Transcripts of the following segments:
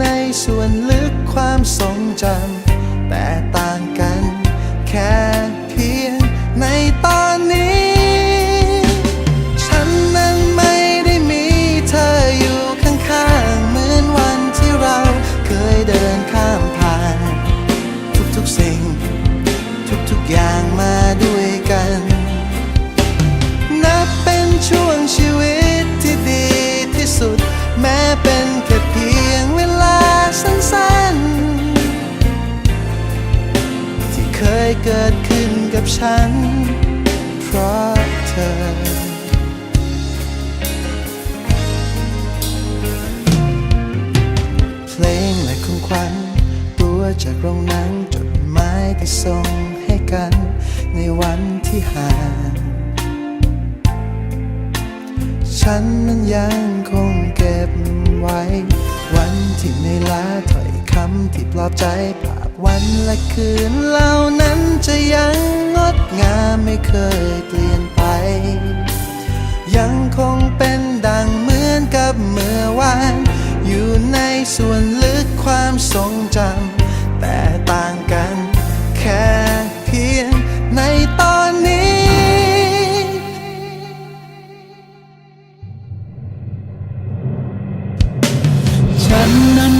ในส่วนลึกความทรงจำแต่ต่างกัน เกิดขึ้นกับฉัน เพราะเธอ เพลงและของขวัญตัวจากโรงหนังจดหมายที่ส่งให้กัน ในวันที่ห่างฉันนั้นยังคงเก็บไว้ วันที่ในอยล้าถ้อยำที่ปลอบใจภาพวันและคืนเหล่านั้นจะยังงดงามไม่เคยเปลี่ยนไป ยังคงเป็นดังเหมือนกับเมื่อวาน อยู่ในส่วนลึกความทรงจำแต่ต่างกันแค่เพียงในตอนนี้ฉันนั้น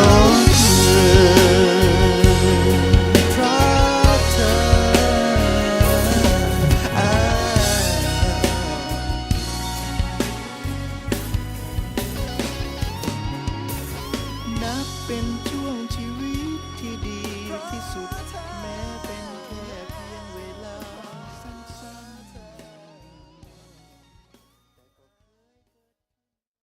นั